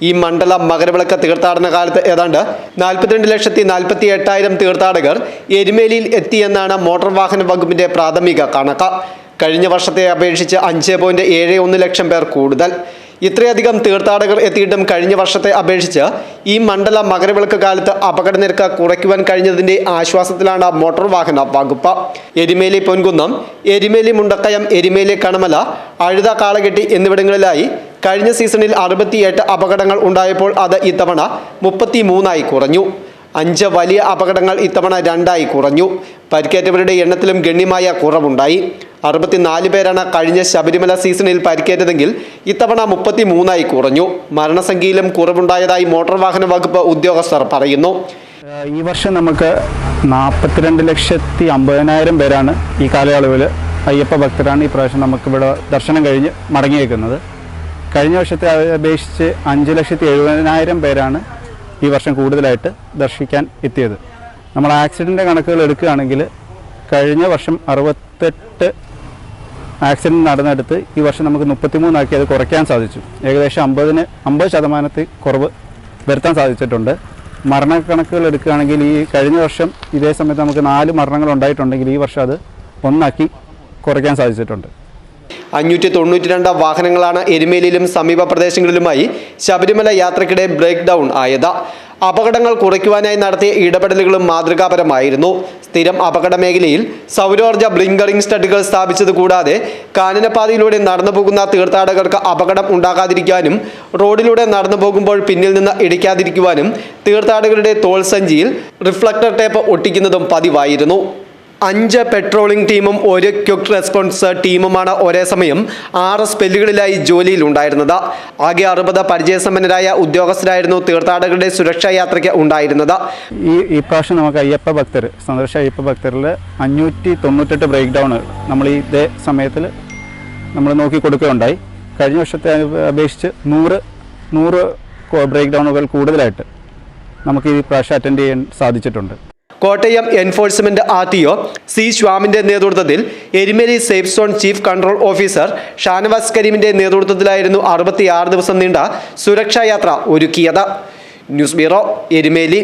ഈ മണ്ഡല മകരവിളക്ക് തീർത്ഥാടന കാലത്ത് ഏതാണ്ട് നാൽപ്പത്തിരണ്ട് ലക്ഷത്തി നാൽപ്പത്തി എട്ടായിരം തീർത്ഥാടകർ എരുമേലിയിൽ എത്തിയെന്നാണ് മോട്ടോർ വാഹന വകുപ്പിന്റെ പ്രാഥമിക കണക്ക്. കഴിഞ്ഞ വർഷത്തെ അപേക്ഷിച്ച് അഞ്ച് പോയിന്റ് ഏഴ് ഒന്ന് ലക്ഷം പേർ കൂടുതൽ. ഇത്രയധികം തീർത്ഥാടകർ എത്തിയിട്ടും കഴിഞ്ഞ വർഷത്തെ അപേക്ഷിച്ച് ഈ മണ്ഡല മകരവിളക്ക് കാലത്ത് അപകട നിരക്ക് കുറയ്ക്കുവാൻ കഴിഞ്ഞതിന്റെ ആശ്വാസത്തിലാണ് മോട്ടോർ വാഹന വകുപ്പ്. എരിമേലി പൊൻകുന്നം എരിമേലി മുണ്ടക്കയം എരിമേലി കണമല അഴുത കാളകെട്ടി എന്നിവിടങ്ങളിലായി കഴിഞ്ഞ സീസണിൽ അറുപത്തിയെട്ട് അപകടങ്ങൾ ഉണ്ടായപ്പോൾ അത് ഇത്തവണ മുപ്പത്തി മൂന്നായി കുറഞ്ഞു. അഞ്ച് വലിയ അപകടങ്ങൾ ഇത്തവണ രണ്ടായി കുറഞ്ഞു. പരിക്കേറ്റവരുടെ എണ്ണത്തിലും ഗണ്യമായ കുറവുണ്ടായി. അറുപത്തിനാല് പേരാണ് കഴിഞ്ഞ ശബരിമല സീസണിൽ പരിക്കേറ്റതെങ്കിൽ ഇത്തവണ മുപ്പത്തി മൂന്നായി കുറഞ്ഞു. മരണസംഖ്യയിലും കുറവുണ്ടായതായി മോട്ടോർ വാഹന വകുപ്പ് ഉദ്യോഗസ്ഥർ പറയുന്നു. ഈ വർഷം നമുക്ക് നാൽപ്പത്തിരണ്ട് ലക്ഷത്തി അമ്പതിനായിരം പേരാണ് ഈ കാലയളവിൽ അയ്യപ്പ ഭക്തരാണ് ഈ പ്രാവശ്യം നമുക്കിവിടെ ദർശനം കഴിഞ്ഞ് മടങ്ങിയേക്കുന്നത്. കഴിഞ്ഞ വർഷത്തെ അപേക്ഷിച്ച് അഞ്ച് ലക്ഷത്തി എഴുപതിനായിരം പേരാണ് ഈ വർഷം കൂടുതലായിട്ട് ദർശിക്കാൻ എത്തിയത്. നമ്മൾ ആക്സിഡന്റ് കണക്കുകൾ എടുക്കുകയാണെങ്കിൽ കഴിഞ്ഞ വർഷം അറുപത്തെട്ട് ആക്സിഡന്റ് നടന്നെടുത്ത് ഈ വർഷം നമുക്ക് മുപ്പത്തിമൂന്നാക്കി അത് കുറയ്ക്കാൻ സാധിച്ചു. ഏകദേശം അമ്പതിന് അമ്പത് ശതമാനത്തിൽ കുറവ് വരുത്താൻ സാധിച്ചിട്ടുണ്ട്. മരണ കണക്കുകൾ എടുക്കുകയാണെങ്കിൽ ഈ കഴിഞ്ഞ വർഷം ഇതേ സമയത്ത് നമുക്ക് നാല് മരണങ്ങൾ ഉണ്ടായിട്ടുണ്ടെങ്കിൽ ഈ വർഷം അത് ഒന്നാക്കി കുറയ്ക്കാൻ സാധിച്ചിട്ടുണ്ട്. അഞ്ഞൂറ്റി തൊണ്ണൂറ്റി രണ്ട് വാഹനങ്ങളാണ് എരുമേലിയിലും സമീപ പ്രദേശങ്ങളിലുമായി ശബരിമല യാത്രക്കിടെ ബ്രേക്ക് ഡൗൺ ആയത്. അപകടങ്ങൾ കുറയ്ക്കുവാനായി നടത്തിയ ഇടപെടലുകളും മാതൃകാപരമായിരുന്നു. സ്ഥിരം അപകട മേഖലയിൽ സൗരോർജ ബ്ലിങ്കറിംഗ് സ്റ്റഡുകൾ സ്ഥാപിച്ചത് കൂടാതെ കാനനപാതയിലൂടെ നടന്നു പോകുന്ന തീർത്ഥാടകർക്ക് അപകടം ഉണ്ടാകാതിരിക്കാനും റോഡിലൂടെ നടന്നു പോകുമ്പോൾ പിന്നിൽ നിന്ന് ഇടിക്കാതിരിക്കുവാനും തീർത്ഥാടകരുടെ തോൾസഞ്ചിയിൽ റിഫ്ലക്ടർ ടേപ്പ് ഒട്ടിക്കുന്നതും പതിവായിരുന്നു. അഞ്ച് പെട്രോളിംഗ് ടീമും ഒരു ക്വിക്ക് റെസ്പോൺസ് ടീമുമാണ് ഒരേ സമയം ആറ് സ്പെല്ലുകളിലായി ജോലിയിൽ ഉണ്ടായിരുന്നത് ആകെ അറുപത് പരിചയസമ്പന്നരായ ഉദ്യോഗസ്ഥരായിരുന്നു തീർത്ഥാടകരുടെ സുരക്ഷാ യാത്രയ്ക്ക് ഉണ്ടായിരുന്നത്. ഈ ഈ പ്രാവശ്യം നമുക്ക് അയ്യപ്പ ഭക്തർ സന്ദർശ അയ്യപ്പ ഭക്തരിൽ അഞ്ഞൂറ്റി തൊണ്ണൂറ്റെട്ട് ബ്രേക്ക് ഡൗൺ നമ്മൾ ഈ ഇതേ സമയത്തിൽ നമ്മൾ നോക്കി കൊടുക്കുകയുണ്ടായി. കഴിഞ്ഞ വർഷത്തെ അപേക്ഷിച്ച് നൂറ് നൂറ് ബ്രേക്ക് ഡൗണുകൾ കൂടുതലായിട്ട് നമുക്ക് ഈ പ്രാവശ്യം അറ്റൻഡ് ചെയ്യാൻ സാധിച്ചിട്ടുണ്ട്. Kottayam enforcement R T O C ശ്വാമിന്റെ നേതൃത്വത്തിൽ Erumeli safe zone chief control officer Shanavas കരീമിന്റെ നേതൃത്വത്തിലായിരുന്നു അറുപത്തിയാറ് ദിവസം നീണ്ട സുരക്ഷായാത്ര ഒരുക്കിയത്. News bureau Erumeli.